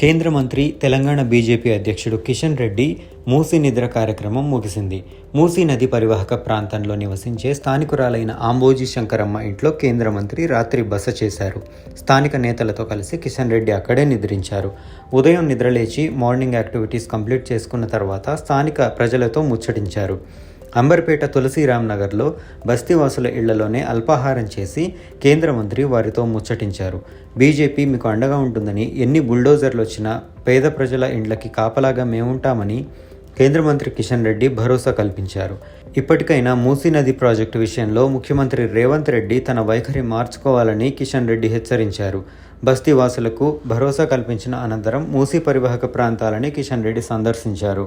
కేంద్ర మంత్రి తెలంగాణ బీజేపీ అధ్యక్షుడు కిషన్ రెడ్డి మూసీ నిద్ర కార్యక్రమం ముగిసింది. మూసీ నది పరివాహక ప్రాంతంలో నివసించే స్థానికురాలైన ఆంబోజీ శంకరమ్మ ఇంట్లో కేంద్ర మంత్రి రాత్రి బస చేశారు. స్థానిక నేతలతో కలిసి కిషన్ రెడ్డి అక్కడే నిద్రించారు. ఉదయం నిద్రలేచి మార్నింగ్ యాక్టివిటీస్ కంప్లీట్ చేసుకున్న తర్వాత స్థానిక ప్రజలతో ముచ్చటించారు. అంబర్పేట తులసిరామ్ నగర్లో బస్తీవాసుల ఇళ్ళలోనే అల్పాహారం చేసి కేంద్ర మంత్రి వారితో ముచ్చటించారు. బీజేపీ మీకు అండగా ఉంటుందని ఎన్ని బుల్డోజర్లు వచ్చినా పేద ప్రజల ఇండ్లకి కాపలాగా మేముంటామని కేంద్ర మంత్రి కిషన్ రెడ్డి భరోసా కల్పించారు. ఇప్పటికైనా మూసీ నది ప్రాజెక్టు విషయంలో ముఖ్యమంత్రి రేవంత్ రెడ్డి తన వైఖరి మార్చుకోవాలని కిషన్ రెడ్డి హెచ్చరించారు. బస్తీవాసులకు భరోసా కల్పించిన అనంతరం మూసీ పరివాహక ప్రాంతాలని కిషన్ రెడ్డి సందర్శించారు.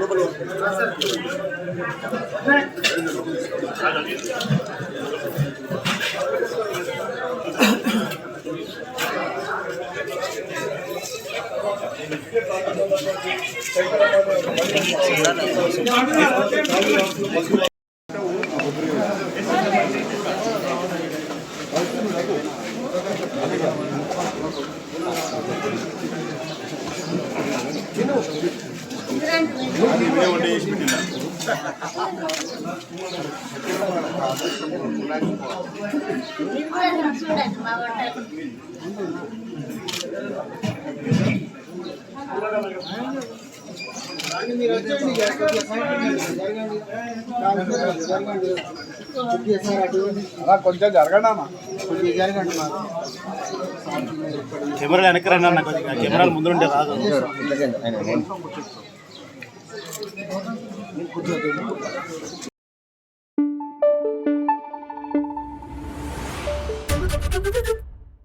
లోపల చూడండి మా వంట అలా కొంచెం జరగండి అమ్మా కొంచెం జరగండి రండి అన్న కొద్దిగా. కెమెరాలు ముందు ఉంటే రాదు.